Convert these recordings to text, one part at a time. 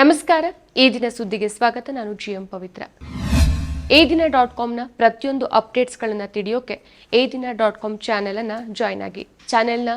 ನಮಸ್ಕಾರ. ಈ ದಿನ ಸುದ್ದಿಗೆ ಸ್ವಾಗತ. ನಾನು ಜಿ ಎಂ ಪವಿತ್ರ. ಈ ದಿನ ಡಾಟ್ ಕಾಮ್ನ ಪ್ರತಿಯೊಂದು ಅಪ್ಡೇಟ್ಸ್ಗಳನ್ನು ತಿಳಿಯೋಕೆ ಈ ದಿನ ಡಾಟ್ ಕಾಮ್ ಚಾನೆಲ್ ಅನ್ನ ಜಾಯ್ನ್ ಆಗಿ. ಚಾನೆಲ್ನ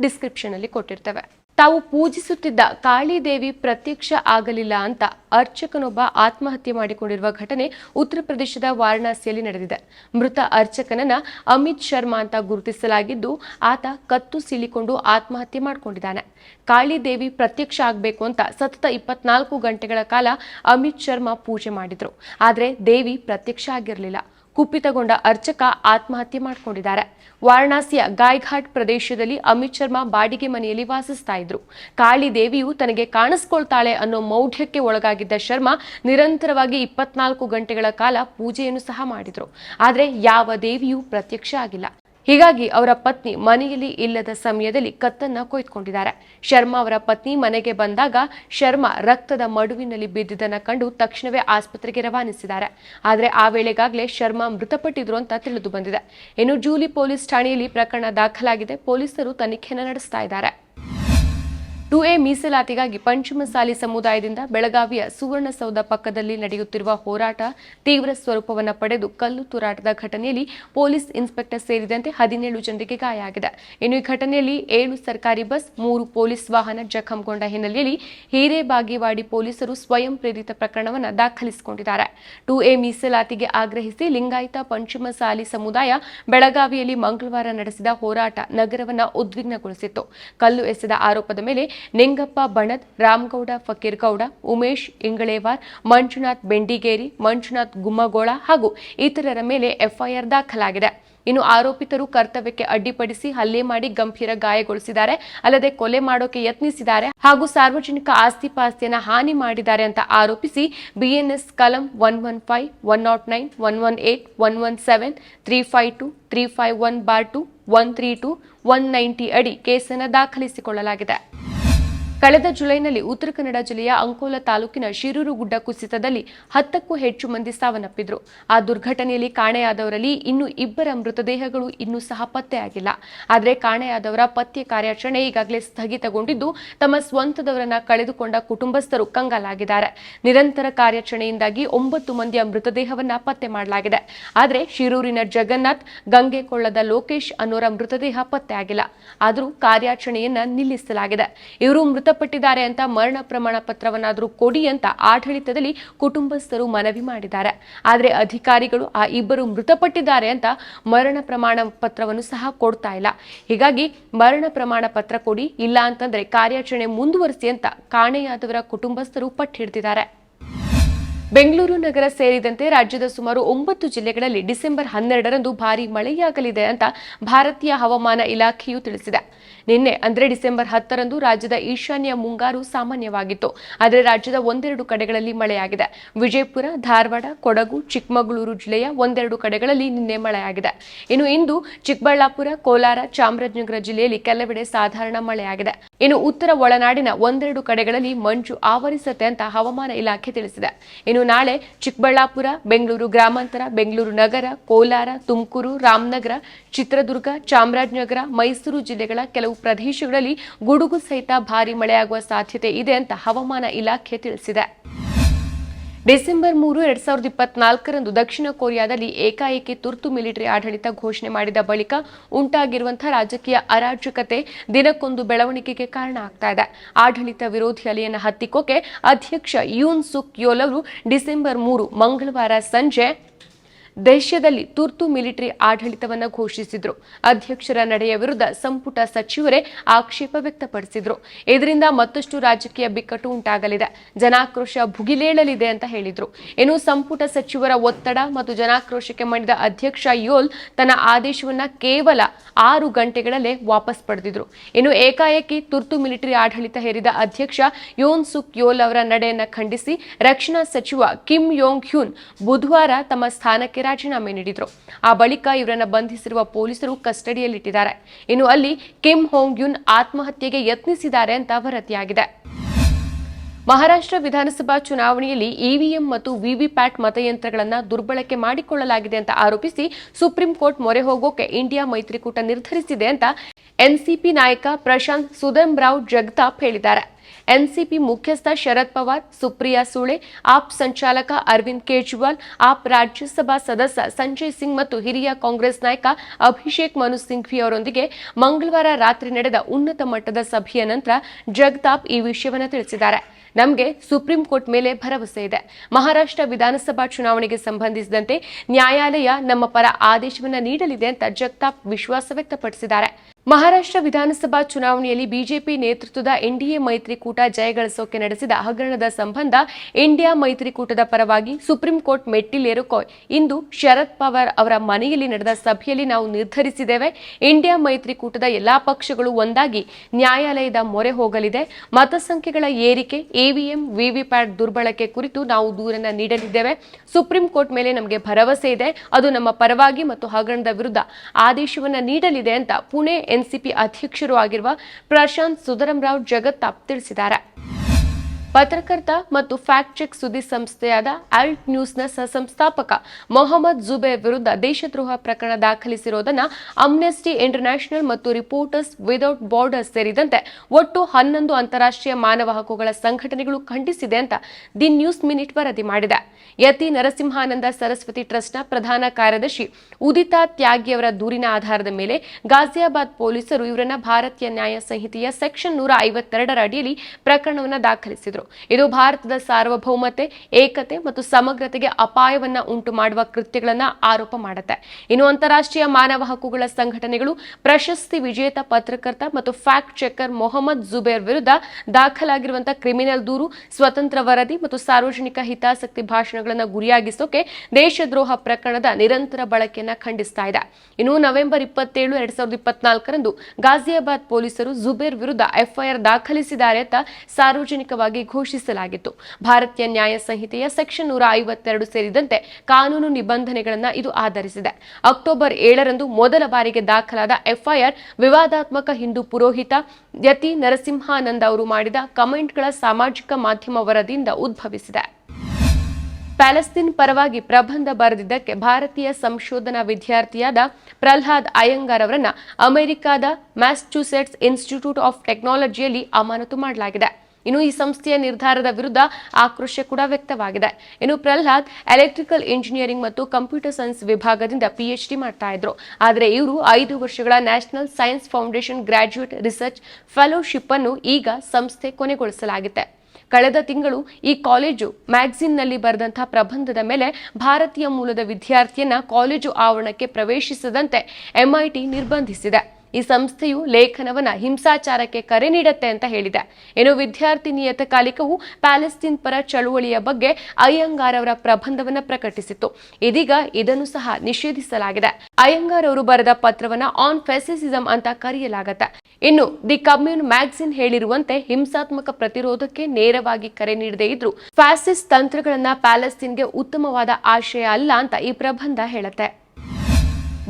ಡಿಸ್ಕ್ರಿಪ್ಷನ್ ಅಲ್ಲಿ ಕೊಟ್ಟಿರ್ತೇವೆ. ತಾವು ಪೂಜಿಸುತ್ತಿದ್ದ ಕಾಳಿದೇವಿ ಪ್ರತ್ಯಕ್ಷ ಆಗಲಿಲ್ಲ ಅಂತ ಅರ್ಚಕನೊಬ್ಬ ಆತ್ಮಹತ್ಯೆ ಮಾಡಿಕೊಂಡಿರುವ ಘಟನೆ ಉತ್ತರ ಪ್ರದೇಶದ ವಾರಣಾಸಿಯಲ್ಲಿ ನಡೆದಿದೆ. ಮೃತ ಅರ್ಚಕನನ್ನ ಅಮಿತ್ ಶರ್ಮಾ ಅಂತ ಗುರುತಿಸಲಾಗಿದ್ದು, ಆತ ಕತ್ತು ಸೀಳಿಕೊಂಡು ಆತ್ಮಹತ್ಯೆ ಮಾಡಿಕೊಂಡಿದ್ದಾನೆ. ಕಾಳಿದೇವಿ ಪ್ರತ್ಯಕ್ಷ ಆಗಬೇಕು ಅಂತ ಸತತ ಇಪ್ಪತ್ನಾಲ್ಕು ಗಂಟೆಗಳ ಕಾಲ ಅಮಿತ್ ಶರ್ಮಾ ಪೂಜೆ ಮಾಡಿದ್ರು. ಆದರೆ ದೇವಿ ಪ್ರತ್ಯಕ್ಷ ಆಗಿರಲಿಲ್ಲ. ಕುಪಿತಗೊಂಡ ಅರ್ಚಕ ಆತ್ಮಹತ್ಯೆ ಮಾಡಿಕೊಂಡಿದ್ದಾರೆ. ವಾರಣಾಸಿಯ ಗಾಯ್ಘಾಟ್ ಪ್ರದೇಶದಲ್ಲಿ ಅಮಿತ್ ಶರ್ಮಾ ಬಾಡಿಗೆ ಮನೆಯಲ್ಲಿ ವಾಸಿಸ್ತಾ ಇದ್ರು. ಕಾಳಿ ದೇವಿಯು ತನಗೆ ಕಾಣಿಸ್ಕೊಳ್ತಾಳೆ ಅನ್ನೋ ಮೌಢ್ಯಕ್ಕೆ ಒಳಗಾಗಿದ್ದ ಶರ್ಮಾ ನಿರಂತರವಾಗಿ ಇಪ್ಪತ್ನಾಲ್ಕು ಗಂಟೆಗಳ ಕಾಲ ಪೂಜೆಯನ್ನು ಸಹ ಮಾಡಿದ್ರು. ಆದರೆ ಯಾವ ದೇವಿಯೂ ಪ್ರತ್ಯಕ್ಷ ಆಗಿಲ್ಲ. ಹೀಗಾಗಿ ಅವರ ಪತ್ನಿ ಮನೆಯಲ್ಲಿ ಇಲ್ಲದ ಸಮಯದಲ್ಲಿ ಕತ್ತನ್ನ ಕೊಯ್ದುಕೊಂಡಿದ್ದಾರೆ. ಶರ್ಮಾ ಅವರ ಪತ್ನಿ ಮನೆಗೆ ಬಂದಾಗ ಶರ್ಮಾ ರಕ್ತದ ಮಡುವಿನಲ್ಲಿ ಬಿದ್ದಿದ್ದನ್ನ ಕಂಡು ತಕ್ಷಣವೇ ಆಸ್ಪತ್ರೆಗೆ ರವಾನಿಸಿದ್ದಾರೆ. ಆದರೆ ಆ ವೇಳೆಗಾಗಲೇ ಶರ್ಮಾ ಮೃತಪಟ್ಟಿದ್ರು ಅಂತ ತಿಳಿದು ಬಂದಿದೆ. ಇನ್ನು ಜೂಲಿ ಪೊಲೀಸ್ ಠಾಣೆಯಲ್ಲಿ ಪ್ರಕರಣ ದಾಖಲಾಗಿದೆ. ಪೊಲೀಸರು ತನಿಖೆಯನ್ನು ನಡೆಸ್ತಾ ಇದ್ದಾರೆ. ಟು ಎ ಮೀಸಲಾತಿಗಾಗಿ ಪಂಚಮಸಾಲಿ ಸಮುದಾಯದಿಂದ ಬೆಳಗಾವಿಯ ಸುವರ್ಣಸೌಧ ಪಕ್ಕದಲ್ಲಿ ನಡೆಯುತ್ತಿರುವ ಹೋರಾಟ ತೀವ್ರ ಸ್ವರೂಪವನ್ನು ಪಡೆದು ಕಲ್ಲು ತೂರಾಟದ ಘಟನೆಯಲ್ಲಿ ಪೊಲೀಸ್ ಇನ್ಸ್ಪೆಕ್ಟರ್ ಸೇರಿದಂತೆ ಹದಿನೇಳು ಜನರಿಗೆ ಗಾಯ ಆಗಿದೆ ಇನ್ನು ಈ ಘಟನೆಯಲ್ಲಿ ಏಳು ಸರ್ಕಾರಿ ಬಸ್, ಮೂರು ಪೊಲೀಸ್ ವಾಹನ ಜಖಂಗೊಂಡ ಹಿನ್ನೆಲೆಯಲ್ಲಿ ಹಿರೇಬಾಗೇವಾಡಿ ಪೊಲೀಸರು ಸ್ವಯಂ ಪ್ರೇರಿತ ಪ್ರಕರಣವನ್ನು ದಾಖಲಿಸಿಕೊಂಡಿದ್ದಾರೆ. ಟು ಎ ಮೀಸಲಾತಿಗೆ ಆಗ್ರಹಿಸಿ ಲಿಂಗಾಯತ ಪಂಚಮಸಾಲಿ ಸಮುದಾಯ ಬೆಳಗಾವಿಯಲ್ಲಿ ಮಂಗಳವಾರ ನಡೆಸಿದ ಹೋರಾಟ ನಗರವನ್ನು ಉದ್ವಿಗ್ನಗೊಳಿಸಿತ್ತು. ಕಲ್ಲು ಎಸೆದ ಆರೋಪದ ಮೇಲೆ ನಿಂಗಪ್ಪ ಬಣದ್, ರಾಮಗೌಡ, ಫಕೀರ್ಗೌಡ, ಉಮೇಶ್, ಇಂಗಳೇವಾರ್, ಮಂಜುನಾಥ್ ಬೆಂಡಿಗೇರಿ, ಮಂಜುನಾಥ್ ಗುಮ್ಮಗೋಳ ಹಾಗೂ ಇತರರ ಮೇಲೆ ಎಫ್ಐಆರ್ ದಾಖಲಾಗಿದೆ. ಇನ್ನು ಆರೋಪಿತರು ಕರ್ತವ್ಯಕ್ಕೆ ಅಡ್ಡಿಪಡಿಸಿ ಹಲ್ಲೆ ಮಾಡಿ ಗಂಭೀರ ಗಾಯಗೊಳಿಸಿದ್ದಾರೆ. ಅಲ್ಲದೆ ಕೊಲೆ ಮಾಡೋಕೆ ಯತ್ನಿಸಿದ್ದಾರೆ ಹಾಗೂ ಸಾರ್ವಜನಿಕ ಆಸ್ತಿ ಪಾಸ್ತಿಯನ್ನ ಹಾನಿ ಮಾಡಿದ್ದಾರೆ ಅಂತ ಆರೋಪಿಸಿ ಬಿಎನ್ಎಸ್ ಕಲಂ one one five, one nought nine, one one eight, one one seven, three five two, three five one bar two, one three two, one ninety ಅಡಿ ಕೇಸನ್ನು ದಾಖಲಿಸಿಕೊಳ್ಳಲಾಗಿದೆ. ಕಳೆದ ಜುಲೈನಲ್ಲಿ ಉತ್ತರ ಕನ್ನಡ ಜಿಲ್ಲೆಯ ಅಂಕೋಲ ತಾಲೂಕಿನ ಶಿರೂರು ಗುಡ್ಡ ಕುಸಿತದಲ್ಲಿ ಹತ್ತಕ್ಕೂ ಹೆಚ್ಚು ಮಂದಿ ಸಾವನ್ನಪ್ಪಿದ್ರು. ಆ ದುರ್ಘಟನೆಯಲ್ಲಿ ಕಾಣೆಯಾದವರಲ್ಲಿ ಇನ್ನು ಇಬ್ಬರ ಮೃತದೇಹಗಳು ಇನ್ನೂ ಸಹ ಪತ್ತೆಯಾಗಿಲ್ಲ ಆದರೆ ಕಾಣೆಯಾದವರ ಪತ್ತೆ ಕಾರ್ಯಾಚರಣೆ ಈಗಾಗಲೇ ಸ್ಥಗಿತಗೊಂಡಿದ್ದು, ತಮ್ಮ ಸ್ವಂತದವರನ್ನ ಕಳೆದುಕೊಂಡ ಕುಟುಂಬಸ್ಥರು ಕಂಗಾಲಾಗಿದ್ದಾರೆ. ನಿರಂತರ ಕಾರ್ಯಾಚರಣೆಯಿಂದಾಗಿ ಒಂಬತ್ತು ಮಂದಿಯ ಮೃತದೇಹವನ್ನ ಪತ್ತೆ ಮಾಡಲಾಗಿದೆ. ಆದರೆ ಶಿರೂರಿನ ಜಗನ್ನಾಥ್, ಗಂಗೆಕೊಳ್ಳದ ಲೋಕೇಶ್ ಅನ್ನೋರ ಮೃತದೇಹ ಪತ್ತೆಯಾಗಿಲ್ಲ ಆದರೂ ಕಾರ್ಯಾಚರಣೆಯನ್ನ ನಿಲ್ಲಿಸಲಾಗಿದೆ. ಇವರು ಮೃತಪಟ್ಟಿದ್ದಾರೆ ಅಂತ ಮರಣ ಪ್ರಮಾಣ ಪತ್ರವನ್ನಾದರೂ ಕೊಡಿ ಅಂತ ಆಡಳಿತದಲ್ಲಿ ಕುಟುಂಬಸ್ಥರು ಮನವಿ ಮಾಡಿದ್ದಾರೆ. ಆದರೆ ಅಧಿಕಾರಿಗಳು ಆ ಇಬ್ಬರು ಮೃತಪಟ್ಟಿದ್ದಾರೆ ಅಂತ ಮರಣ ಪ್ರಮಾಣ ಪತ್ರವನ್ನು ಸಹ ಕೊಡ್ತಾ ಇಲ್ಲ. ಹೀಗಾಗಿ ಮರಣ ಪ್ರಮಾಣ ಪತ್ರ ಕೊಡಿ, ಇಲ್ಲ ಅಂತಂದ್ರೆ ಕಾರ್ಯಾಚರಣೆ ಮುಂದುವರಿಸಿ ಅಂತ ಕಾಣೆಯಾದವರ ಕುಟುಂಬಸ್ಥರು ಪಟ್ಟು ಹಿಡಿದಿದ್ದಾರೆ. ಬೆಂಗಳೂರು ನಗರ ಸೇರಿದಂತೆ ರಾಜ್ಯದ ಸುಮಾರು ಒಂಬತ್ತು ಜಿಲ್ಲೆಗಳಲ್ಲಿ ಡಿಸೆಂಬರ್ ಹನ್ನೆರಡರಂದು ಭಾರೀ ಮಳೆಯಾಗಲಿದೆ ಅಂತ ಭಾರತೀಯ ಹವಾಮಾನ ಇಲಾಖೆಯು ತಿಳಿಸಿದೆ. ನಿನ್ನೆ, ಅಂದರೆ ಡಿಸೆಂಬರ್ ಹತ್ತರಂದು ರಾಜ್ಯದ ಈಶಾನ್ಯ ಮುಂಗಾರು ಸಾಮಾನ್ಯವಾಗಿತ್ತು. ಆದರೆ ರಾಜ್ಯದ ಒಂದೆರಡು ಕಡೆಗಳಲ್ಲಿ ಮಳೆಯಾಗಿದೆ. ವಿಜಯಪುರ, ಧಾರವಾಡ, ಕೊಡಗು, ಚಿಕ್ಕಮಗಳೂರು ಜಿಲ್ಲೆಯ ಒಂದೆರಡು ಕಡೆಗಳಲ್ಲಿ ನಿನ್ನೆ ಮಳೆಯಾಗಿದೆ. ಇನ್ನು ಇಂದು ಚಿಕ್ಕಬಳ್ಳಾಪುರ, ಕೋಲಾರ, ಚಾಮರಾಜನಗರ ಜಿಲ್ಲೆಯಲ್ಲಿ ಕೆಲವೆಡೆ ಸಾಧಾರಣ ಮಳೆಯಾಗಿದೆ. ಇನ್ನು ಉತ್ತರ ಒಳನಾಡಿನ ಒಂದೆರಡು ಕಡೆಗಳಲ್ಲಿ ಮಂಜು ಆವರಿಸುತ್ತೆ ಅಂತ ಹವಾಮಾನ ಇಲಾಖೆ ತಿಳಿಸಿದೆ. ಇನ್ನು ನಾಳೆ ಚಿಕ್ಕಬಳ್ಳಾಪುರ, ಬೆಂಗಳೂರು ಗ್ರಾಮಾಂತರ, ಬೆಂಗಳೂರು ನಗರ, ಕೋಲಾರ, ತುಮಕೂರು, ರಾಮನಗರ, ಚಿತ್ರದುರ್ಗ, ಚಾಮರಾಜನಗರ, ಮೈಸೂರು ಜಿಲ್ಲೆಗಳ ಕೆಲವು ಪ್ರದೇಶಗಳಲ್ಲಿ ಗುಡುಗು ಸಹಿತ ಭಾರಿ ಮಳೆಯಾಗುವ ಸಾಧ್ಯತೆ ಇದೆ ಅಂತ ಹವಾಮಾನ ಇಲಾಖೆ ತಿಳಿಸಿದೆ. ಡಿಸೆಂಬರ್ ಮೂರು, ಎರಡ್ ಸಾವಿರದ ಇಪ್ಪತ್ನಾಲ್ಕರಂದು ದಕ್ಷಿಣ ಕೊರಿಯಾದಲ್ಲಿ ಏಕಾಏಕಿ ತುರ್ತು ಮಿಲಿಟರಿ ಆಡಳಿತ ಘೋಷಣೆ ಮಾಡಿದ ಬಳಿಕ ಉಂಟಾಗಿರುವಂತಹ ರಾಜಕೀಯ ಅರಾಜಕತೆ ದಿನಕ್ಕೊಂದು ಬೆಳವಣಿಗೆಗೆ ಕಾರಣ ಆಗ್ತಾ ಇದೆ. ಆಡಳಿತ ವಿರೋಧಿ ಅಲೆಯನ್ನು ಹತ್ತಿಕ್ಕೋಕೆ ಅಧ್ಯಕ್ಷ ಯೂನ್ ಸುಕ್ ಯೋಲ್ ಅವರು ಡಿಸೆಂಬರ್ ಮೂರು, ಮಂಗಳವಾರ ಸಂಜೆ ದೇಶದಲ್ಲಿ ತುರ್ತು ಮಿಲಿಟರಿ ಆಡಳಿತವನ್ನು ಘೋಷಿಸಿದ್ರು. ಅಧ್ಯಕ್ಷರ ನಡೆಯ ವಿರುದ್ಧ ಸಂಪುಟ ಸಚಿವರೇ ಆಕ್ಷೇಪ ವ್ಯಕ್ತಪಡಿಸಿದ್ರು. ಇದರಿಂದ ಮತ್ತಷ್ಟು ರಾಜಕೀಯ ಬಿಕ್ಕಟ್ಟು ಉಂಟಾಗಲಿದೆ. ಜನಾಕ್ರೋಶ ಭುಗಿಲೇಳಲಿದೆ ಅಂತ ಹೇಳಿದ್ರು. ಇನ್ನು ಸಂಪುಟ ಸಚಿವರ ಒತ್ತಡ ಮತ್ತು ಜನಾಕ್ರೋಶಕ್ಕೆ ಮಣಿದ ಅಧ್ಯಕ್ಷ ಯೋಲ್ ತನ್ನ ಆದೇಶವನ್ನ ಕೇವಲ ಆರು ಗಂಟೆಗಳಲ್ಲೇ ವಾಪಸ್ ಪಡೆದಿದ್ರು. ಇನ್ನು ಏಕಾಏಕಿ ತುರ್ತು ಮಿಲಿಟರಿ ಆಡಳಿತ ಹೇರಿದ ಅಧ್ಯಕ್ಷ ಯೋನ್ ಸುಕ್ ಯೋಲ್ ಅವರ ನಡೆಯನ್ನ ಖಂಡಿಸಿ ರಕ್ಷಣಾ ಸಚಿವ ಕಿಮ್ ಯೋಂಗ್ ಹ್ಯೂನ್ ಬುಧವಾರ ತಮ್ಮ ಸ್ಥಾನಕ್ಕೆ ರಾಜೀನಾಮೆ ನೀಡಿದ್ರು. ಆ ಬಳಿಕ ಇವರನ್ನ ಬಂಧಿಸಿರುವ ಪೊಲೀಸರು ಕಸ್ಟಡಿಯಲ್ಲಿಟ್ಟಿದ್ದಾರೆ. ಇನ್ನು ಅಲ್ಲಿ ಕಿಮ್ ಹೋಂಗ್ ಯುನ್ ಆತ್ಮಹತ್ಯೆಗೆ ಯತ್ನಿಸಿದ್ದಾರೆ ಅಂತ ವರದಿಯಾಗಿದೆ. ಮಹಾರಾಷ್ಟ್ರ ವಿಧಾನಸಭಾ ಚುನಾವಣೆಯಲ್ಲಿ ಇವಿಎಂ ಮತ್ತು ವಿವಿಪ್ಯಾಟ್ ಮತಯಂತ್ರಗಳನ್ನು ದುರ್ಬಳಕೆ ಮಾಡಿಕೊಳ್ಳಲಾಗಿದೆ ಅಂತ ಆರೋಪಿಸಿ ಸುಪ್ರೀಂ ಕೋರ್ಟ್ ಮೊರೆ ಹೋಗೋಕೆ ಇಂಡಿಯಾ ಮೈತ್ರಿಕೂಟ ನಿರ್ಧರಿಸಿದೆ ಅಂತ ಎನ್ಸಿಪಿ ನಾಯಕ ಪ್ರಶಾಂತ್ ಸುದಂಬರಾವ್ ಜಗತಾಪ್ ಹೇಳಿದ್ದಾರೆ. ಎನ್ಸಿಪಿ ಮುಖ್ಯಸ್ಥ ಶರದ್ ಪವಾರ್, ಸುಪ್ರಿಯಾ ಸುಳೆ, ಆಪ್ ಸಂಚಾಲಕ ಅರವಿಂದ್ ಕೇಜ್ರಿವಾಲ್, ಆಪ್ ರಾಜ್ಯಸಭಾ ಸದಸ್ಯ ಸಂಜಯ್ ಸಿಂಗ್ ಮತ್ತು ಹಿರಿಯ ಕಾಂಗ್ರೆಸ್ ನಾಯಕ ಅಭಿಷೇಕ್ ಮನು ಸಿಂಘ್ವಿ ಅವರೊಂದಿಗೆ ಮಂಗಳವಾರ ರಾತ್ರಿ ನಡೆದ ಉನ್ನತ ಮಟ್ಟದ ಸಭೆಯ ನಂತರ ಜಗತಾಪ್ ಈ ವಿಷಯವನ್ನು ತಿಳಿಸಿದ್ದಾರೆ. ನಮಗೆ ಸುಪ್ರೀಂ ಕೋರ್ಟ್ ಮೇಲೆ ಭರವಸೆ ಇದೆ. ಮಹಾರಾಷ್ಟ್ರ ವಿಧಾನಸಭಾ ಚುನಾವಣೆಗೆ ಸಂಬಂಧಿಸಿದಂತೆ ನ್ಯಾಯಾಲಯ ನಮ್ಮ ಪರ ಆದೇಶವನ್ನು ನೀಡಲಿದೆ ಅಂತ ಜಗತಾಪ್ ವಿಶ್ವಾಸ ವ್ಯಕ್ತಪಡಿಸಿದ್ದಾರೆ. ಮಹಾರಾಷ್ಟ್ರ ವಿಧಾನಸಭಾ ಚುನಾವಣೆಯಲ್ಲಿ ಬಿಜೆಪಿ ನೇತೃತ್ವದ ಎನ್ಡಿಎ ಮೈತ್ರಿಕೂಟ ಜಯಗಳಿಸೋಕೆ ನಡೆಸಿದ ಹಗರಣದ ಸಂಬಂಧ ಇಂಡಿಯಾ ಮೈತ್ರಿಕೂಟದ ಪರವಾಗಿ ಸುಪ್ರೀಂ ಕೋರ್ಟ್ ಮೆಟ್ಟಿಲೇರಿಕೊ ಇಂದು ಶರದ್ ಪವಾರ್ ಅವರ ಮನೆಯಲ್ಲಿ ನಡೆದ ಸಭೆಯಲ್ಲಿ ನಾವು ನಿರ್ಧರಿಸಿದ್ದೇವೆ. ಇಂಡಿಯಾ ಮೈತ್ರಿಕೂಟದ ಎಲ್ಲಾ ಪಕ್ಷಗಳು ಒಂದಾಗಿ ನ್ಯಾಯಾಲಯದ ಮೊರೆ ಹೋಗಲಿದೆ. ಮತಸಂಖ್ಯೆಗಳ ಏರಿಕೆ ಇವಿಎಂ ವಿವಿಪ್ಯಾಟ್ ದುರ್ಬಳಕೆ ಕುರಿತು ನಾವು ದೂರನ್ನ ನೀಡಲಿದ್ದೇವೆ. ಸುಪ್ರೀಂ ಕೋರ್ಟ್ ಮೇಲೆ ನಮಗೆ ಭರವಸೆ ಇದೆ. ಅದು ನಮ್ಮ ಪರವಾಗಿ ಮತ್ತು ಹಗರಣದ ವಿರುದ್ಧ ಆದೇಶವನ್ನ ನೀಡಲಿದೆ ಅಂತ ಪುಣೆ ಎನ್ಸಿಪಿ ಅಧ್ಯಕ್ಷರು ಆಗಿರುವ ಪ್ರಶಾಂತ್ ಸುಧರಂರಾವ್ ಜಗತ್ತಾಪ್ ತಿಳಿಸಿದ್ದಾರೆ. ತಿಳಿಸಿದ್ದಾರೆ ಪತ್ರಕರ್ತ ಮತ್ತು ಫ್ಯಾಕ್ಟ್ ಚೆಕ್ ಸುದ್ದಿ ಸಂಸ್ಥೆಯಾದ ಆಲ್ಟ್ ನ್ಯೂಸ್ನ ಸಹಸಂಸ್ಥಾಪಕ ಮೊಹಮ್ಮದ್ ಜುಬೇರ್ ವಿರುದ್ಧ ದೇಶದ್ರೋಹ ಪ್ರಕರಣ ದಾಖಲಿಸಿರುವುದನ್ನು ಅಮ್ನೆಸ್ಟಿ ಇಂಟರ್ನ್ಯಾಷನಲ್ ಮತ್ತು ರಿಪೋರ್ಟರ್ಸ್ ವಿದೌಟ್ ಬಾರ್ಡರ್ಸ್ ಸೇರಿದಂತೆ ಒಟ್ಟು ಹನ್ನೊಂದು ಅಂತಾರಾಷ್ಟ್ರೀಯ ಮಾನವ ಹಕ್ಕುಗಳ ಸಂಘಟನೆಗಳು ಖಂಡಿಸಿದೆ ಅಂತ ದಿ ನ್ಯೂಸ್ ಮಿನಿಟ್ ವರದಿ ಮಾಡಿದೆ. ಯತಿ ನರಸಿಂಹಾನಂದ ಸರಸ್ವತಿ ಟ್ರಸ್ಟ್ನ ಪ್ರಧಾನ ಕಾರ್ಯದರ್ಶಿ ಉದಿತಾ ತ್ಯಾಗಿಯವರ ದೂರಿನ ಆಧಾರದ ಮೇಲೆ ಗಾಜಿಯಾಬಾದ್ ಪೊಲೀಸರು ಇವರನ್ನ ಭಾರತೀಯ ನ್ಯಾಯ ಸಂಹಿತೆಯ ಸೆಕ್ಷನ್ ನೂರ ಐವತ್ತೆರಡರ ಅಡಿಯಲ್ಲಿ ಪ್ರಕರಣವನ್ನು ದಾಖಲಿಸಿದರು. ಇದು ಭಾರತದ ಸಾರ್ವಭೌಮತೆ, ಏಕತೆ ಮತ್ತು ಸಮಗ್ರತೆಗೆ ಅಪಾಯವನ್ನ ಉಂಟು ಮಾಡುವ ಕೃತ್ಯಗಳನ್ನ ಆರೋಪ ಮಾಡುತ್ತೆ. ಇನ್ನು ಅಂತಾರಾಷ್ಟ್ರೀಯ ಮಾನವ ಹಕ್ಕುಗಳ ಸಂಘಟನೆಗಳು ಪ್ರಶಸ್ತಿ ವಿಜೇತ ಪತ್ರಕರ್ತ ಮತ್ತು ಫ್ಯಾಕ್ಟ್ ಚೆಕರ್ ಮೊಹಮ್ಮದ್ ಜುಬೇರ್ ವಿರುದ್ಧ ದಾಖಲಾಗಿರುವಂತಹ ಕ್ರಿಮಿನಲ್ ದೂರು, ಸ್ವತಂತ್ರ ವರದಿ ಮತ್ತು ಸಾರ್ವಜನಿಕ ಹಿತಾಸಕ್ತಿ ಭಾಷಣಗಳನ್ನು ಗುರಿಯಾಗಿಸೋಕೆ ದೇಶದ್ರೋಹ ಪ್ರಕರಣದ ನಿರಂತರ ಬಳಕೆಯನ್ನ ಖಂಡಿಸ್ತಾ ಇದೆ. ಇನ್ನು ನವೆಂಬರ್ ಇಪ್ಪತ್ತೇಳು, ಎರಡ್ ಸಾವಿರದ ಇಪ್ಪತ್ನಾಲ್ಕರಂದು ಗಾಜಿಯಾಬಾದ್ ಪೊಲೀಸರು ಜುಬೇರ್ ವಿರುದ್ಧ ಎಫ್ಐಆರ್ ದಾಖಲಿಸಿದ್ದಾರೆ ಅಂತ ಸಾರ್ವಜನಿಕವಾಗಿ ಘೋಷಿಸಲಾಗಿತ್ತು. ಭಾರತೀಯ ನ್ಯಾಯ ಸಂಹಿತೆಯ ಸೆಕ್ಷನ್ ನೂರ ಐವತ್ತೆರಡು ಸೇರಿದಂತೆ ಕಾನೂನು ನಿಬಂಧನೆಗಳನ್ನು ಇದು ಆಧರಿಸಿದೆ. ಅಕ್ಟೋಬರ್ ಏಳರಂದು ಮೊದಲ ಬಾರಿಗೆ ದಾಖಲಾದ ಎಫ್ಐಆರ್ ವಿವಾದಾತ್ಮಕ ಹಿಂದೂ ಪುರೋಹಿತ ಯತಿ ನರಸಿಂಹಾನಂದ ಅವರು ಮಾಡಿದ ಕಮೆಂಟ್ಗಳ ಸಾಮಾಜಿಕ ಮಾಧ್ಯಮ ವರದಿಯಿಂದ ಉದ್ಭವಿಸಿದೆ. ಪ್ಯಾಲೆಸ್ತೀನ್ ಪರವಾಗಿ ಪ್ರಬಂಧ ಬರೆದಿದ್ದಕ್ಕೆ ಭಾರತೀಯ ಸಂಶೋಧನಾ ವಿದ್ಯಾರ್ಥಿಯಾದ ಪ್ರಹ್ಲಾದ್ ಅಯ್ಯಂಗಾರ್ ಅವರನ್ನ ಅಮೆರಿಕಾದ ಮ್ಯಾಸ್ಚೂಸೆಟ್ಸ್ ಇನ್ಸ್ಟಿಟ್ಯೂಟ್ ಆಫ್ ಟೆಕ್ನಾಲಜಿಯಲ್ಲಿ ಅಮಾನತು ಮಾಡಲಾಗಿದೆ. ಇನ್ನು ಈ ಸಂಸ್ಥೆಯ ನಿರ್ಧಾರದ ವಿರುದ್ಧ ಆಕ್ರೋಶ ಕೂಡ ವ್ಯಕ್ತವಾಗಿದೆ. ಇನ್ನು ಪ್ರಹ್ಲಾದ್ ಎಲೆಕ್ಟ್ರಿಕಲ್ ಇಂಜಿನಿಯರಿಂಗ್ ಮತ್ತು ಕಂಪ್ಯೂಟರ್ ಸೈನ್ಸ್ ವಿಭಾಗದಿಂದ ಪಿಎಚ್ ಡಿ ಮಾಡ್ತಾ ಇದ್ರು. ಆದರೆ ಇವರು ಐದು ವರ್ಷಗಳ National Science Foundation Graduate Research Fellowship ಅನ್ನು ಈಗ ಸಂಸ್ಥೆ ಕೊನೆಗೊಳಿಸಲಾಗಿದೆ. ಕಳೆದ ತಿಂಗಳು ಈ ಕಾಲೇಜು ಮ್ಯಾಗ್ಝಿನ್ನಲ್ಲಿ ಬರೆದಂತಹ ಪ್ರಬಂಧದ ಮೇಲೆ ಭಾರತೀಯ ಮೂಲದ ವಿದ್ಯಾರ್ಥಿಯನ್ನ ಕಾಲೇಜು ಆವರಣಕ್ಕೆ ಪ್ರವೇಶಿಸದಂತೆ ಎಂಐಟಿ ನಿರ್ಬಂಧಿಸಿದೆ. ಈ ಸಂಸ್ಥೆಯು ಲೇಖನವನ್ನ ಹಿಂಸಾಚಾರಕ್ಕೆ ಕರೆ ನೀಡುತ್ತೆ ಅಂತ ಹೇಳಿದೆ. ಇನ್ನು ವಿದ್ಯಾರ್ಥಿ ನಿಯತಕಾಲಿಕವು ಪ್ಯಾಲೆಸ್ತೀನ್ ಪರ ಚಳುವಳಿಯ ಬಗ್ಗೆ ಅಯ್ಯಂಗಾರ್ ಅವರ ಪ್ರಬಂಧವನ್ನ ಪ್ರಕಟಿಸಿತ್ತು. ಇದೀಗ ಇದನ್ನು ಸಹ ನಿಷೇಧಿಸಲಾಗಿದೆ. ಅಯ್ಯಂಗಾರ್ ಅವರು ಬರೆದ ಪತ್ರವನ್ನ ಆನ್ ಫೆಸಿಸಿಸಂ ಅಂತ ಕರೆಯಲಾಗತ್ತೆ. ಇನ್ನು ದಿ ಕಮ್ಯೂನ್ ಮ್ಯಾಗ್ಝಿನ್ ಹೇಳಿರುವಂತೆ ಹಿಂಸಾತ್ಮಕ ಪ್ರತಿರೋಧಕ್ಕೆ ನೇರವಾಗಿ ಕರೆ ನೀಡದೇ ಇದ್ರು ಫ್ಯಾಸಿಸ್ಟ್ ತಂತ್ರಗಳನ್ನ ಪ್ಯಾಲೆಸ್ತೀನ್ಗೆ ಉತ್ತಮವಾದ ಆಶಯ ಅಲ್ಲ ಅಂತ ಈ ಪ್ರಬಂಧ ಹೇಳುತ್ತೆ.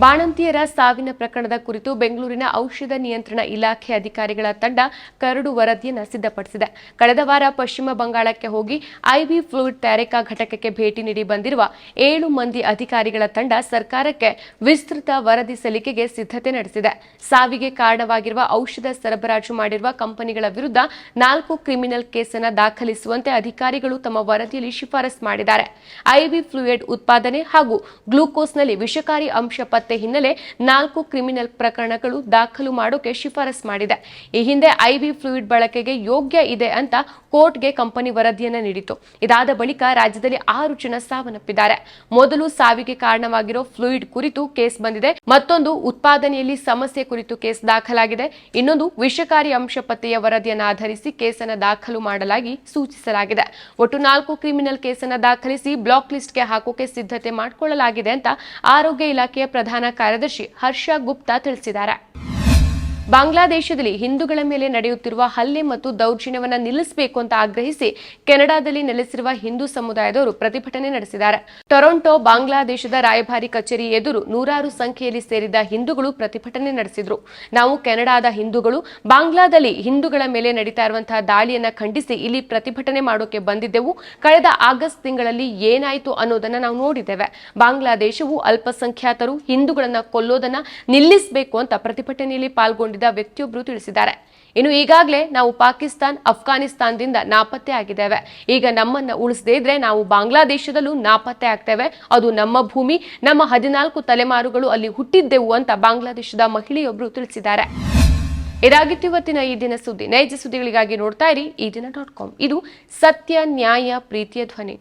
ಬಾಣಂತಿಯರ ಸಾವಿನ ಪ್ರಕರಣದ ಕುರಿತು ಬೆಂಗಳೂರಿನ ಔಷಧ ನಿಯಂತ್ರಣ ಇಲಾಖೆ ಅಧಿಕಾರಿಗಳ ತಂಡ ಕರಡು ವರದಿಯನ್ನು ಸಿದ್ಧಪಡಿಸಿದೆ. ಕಳೆದ ವಾರ ಪಶ್ಚಿಮ ಬಂಗಾಳಕ್ಕೆ ಹೋಗಿ ಐವಿ ಫ್ಲೂಯಿಡ್ ತಯಾರಿಕಾ ಘಟಕಕ್ಕೆ ಭೇಟಿ ನೀಡಿ ಬಂದಿರುವ ಏಳು ಮಂದಿ ಅಧಿಕಾರಿಗಳ ತಂಡ ಸರ್ಕಾರಕ್ಕೆ ವಿಸ್ತೃತ ವರದಿ ಸಲ್ಲಿಕೆಗೆ ಸಿದ್ಧತೆ ನಡೆಸಿದೆ. ಸಾವಿಗೆ ಕಾರಣವಾಗಿರುವ ಔಷಧ ಸರಬರಾಜು ಮಾಡಿರುವ ಕಂಪನಿಗಳ ವಿರುದ್ಧ ನಾಲ್ಕು ಕ್ರಿಮಿನಲ್ ಕೇಸನ್ನು ದಾಖಲಿಸುವಂತೆ ಅಧಿಕಾರಿಗಳು ತಮ್ಮ ವರದಿಯಲ್ಲಿ ಶಿಫಾರಸ್ ಮಾಡಿದ್ದಾರೆ. ಐವಿ ಫ್ಲೂಯಿಡ್ ಉತ್ಪಾದನೆ ಹಾಗೂ ಗ್ಲೂಕೋಸ್ನಲ್ಲಿ ವಿಷಕಾರಿ ಅಂಶ ಹಿನ್ನೆಲೆ ನಾಲ್ಕು ಕ್ರಿಮಿನಲ್ ಪ್ರಕರಣಗಳು ದಾಖಲು ಮಾಡೋಕೆ ಶಿಫಾರಸ್ ಮಾಡಿದೆ. ಈ ಹಿಂದೆ ಐವಿ ಫ್ಲೂಯಿಡ್ ಬಳಕೆಗೆ ಯೋಗ್ಯ ಇದೆ ಅಂತ ಕೋರ್ಟ್ಗೆ ಕಂಪನಿ ವರದಿಯನ್ನು ನೀಡಿತು ಇದಾದ ಬಳಿಕ ರಾಜ್ಯದಲ್ಲಿ ಆರು ಜನ ಸಾವನ್ನಪ್ಪಿದ್ದಾರೆ. ಮೊದಲು ಸಾವಿಗೆ ಕಾರಣವಾಗಿರೋ ಫ್ಲೂಯಿಡ್ ಕುರಿತು ಕೇಸ್ ಬಂದಿದೆ. ಮತ್ತೊಂದು ಉತ್ಪಾದನೆಯಲ್ಲಿ ಸಮಸ್ಯೆ ಕುರಿತು ಕೇಸ್ ದಾಖಲಾಗಿದೆ. ಇನ್ನೊಂದು ವಿಷಕಾರಿ ಅಂಶ ಪತ್ತೆಯ ವರದಿಯನ್ನು ಆಧರಿಸಿ ಕೇಸನ್ನು ದಾಖಲು ಮಾಡಲಾಗಿ ಸೂಚಿಸಲಾಗಿದೆ. ಒಟ್ಟು ನಾಲ್ಕು ಕ್ರಿಮಿನಲ್ ಕೇಸನ್ನು ದಾಖಲಿಸಿ ಬ್ಲಾಕ್ ಲಿಸ್ಟ್ಗೆ ಹಾಕೋಕೆ ಸಿದ್ಧತೆ ಮಾಡಿಕೊಳ್ಳಲಾಗಿದೆ ಅಂತ ಆರೋಗ್ಯ ಇಲಾಖೆಯ ಪ್ರಧಾನ ಕಾರ್ಯದರ್ಶಿ ಹರ್ಷ ಗುಪ್ತಾ ತಿಳಿಸಿದ್ದಾರೆ. ಬಾಂಗ್ಲಾದೇಶದಲ್ಲಿ ಹಿಂದೂಗಳ ಮೇಲೆ ನಡೆಯುತ್ತಿರುವ ಹಲ್ಲೆ ಮತ್ತು ದೌರ್ಜನ್ಯವನ್ನು ನಿಲ್ಲಿಸಬೇಕು ಅಂತ ಆಗ್ರಹಿಸಿ ಕೆನಡಾದಲ್ಲಿ ನೆಲೆಸಿರುವ ಹಿಂದೂ ಸಮುದಾಯದವರು ಪ್ರತಿಭಟನೆ ನಡೆಸಿದ್ದಾರೆ. ಟೊರೊಂಟೊ, ಬಾಂಗ್ಲಾದೇಶದ ರಾಯಭಾರಿ ಕಚೇರಿ ಎದುರು ನೂರಾರು ಸಂಖ್ಯೆಯಲ್ಲಿ ಸೇರಿದ ಹಿಂದೂಗಳು ಪ್ರತಿಭಟನೆ ನಡೆಸಿದ್ರು. ನಾವು ಕೆನಡಾದ ಹಿಂದೂಗಳು, ಬಾಂಗ್ಲಾದಲ್ಲಿ ಹಿಂದೂಗಳ ಮೇಲೆ ನಡೀತಾ ಇರುವಂತಹ ದಾಳಿಯನ್ನ ಖಂಡಿಸಿ ಇಲ್ಲಿ ಪ್ರತಿಭಟನೆ ಮಾಡೋಕೆ ಬಂದಿದ್ದೆವು. ಕಳೆದ ಆಗಸ್ಟ್ ತಿಂಗಳಲ್ಲಿ ಏನಾಯಿತು ಅನ್ನೋದನ್ನ ನಾವು ನೋಡಿದ್ದೇವೆ. ಬಾಂಗ್ಲಾದೇಶವು ಅಲ್ಪಸಂಖ್ಯಾತರು ಹಿಂದೂಗಳನ್ನು ಕೊಲ್ಲೋದನ್ನ ನಿಲ್ಲಿಸಬೇಕು ಅಂತ ಪ್ರತಿಭಟನೆಯಲ್ಲಿ ಪಾಲ್ಗೊಂಡಿದ್ದ ವ್ಯಕ್ತಿಯೊಬ್ಬರು ತಿಳಿಸಿದ್ದಾರೆ. ಇನ್ನು ಈಗಾಗಲೇ ನಾವು ಪಾಕಿಸ್ತಾನ್, ಅಫ್ಘಾನಿಸ್ತಾನದಿಂದ ನಾಪತ್ತೆ ಆಗಿದ್ದೇವೆ. ಈಗ ನಮ್ಮನ್ನ ಉಳಿಸದೇ ಇದ್ರೆ ನಾವು ಬಾಂಗ್ಲಾದೇಶದಲ್ಲೂ ನಾಪತ್ತೆ ಆಗ್ತೇವೆ. ಅದು ನಮ್ಮ ಭೂಮಿ, ನಮ್ಮ ಹದಿನಾಲ್ಕು ತಲೆಮಾರುಗಳು ಅಲ್ಲಿ ಹುಟ್ಟಿದ್ದೆವು ಅಂತ ಬಾಂಗ್ಲಾದೇಶದ ಮಹಿಳೆಯೊಬ್ಬರು ತಿಳಿಸಿದ್ದಾರೆ. ಇದಾಗಿತ್ತು ಇವತ್ತಿನ ಈ ದಿನ ಸುದ್ದಿ. ನೈಜ ಸುದ್ದಿಗಳಿಗಾಗಿ ನೋಡ್ತಾ ಇರಿ, ಈ ದಿನ ಡಾಟ್ ಕಾಮ್. ಇದು ಸತ್ಯ, ನ್ಯಾಯ, ಪ್ರೀತಿಯ ಧ್ವನಿ.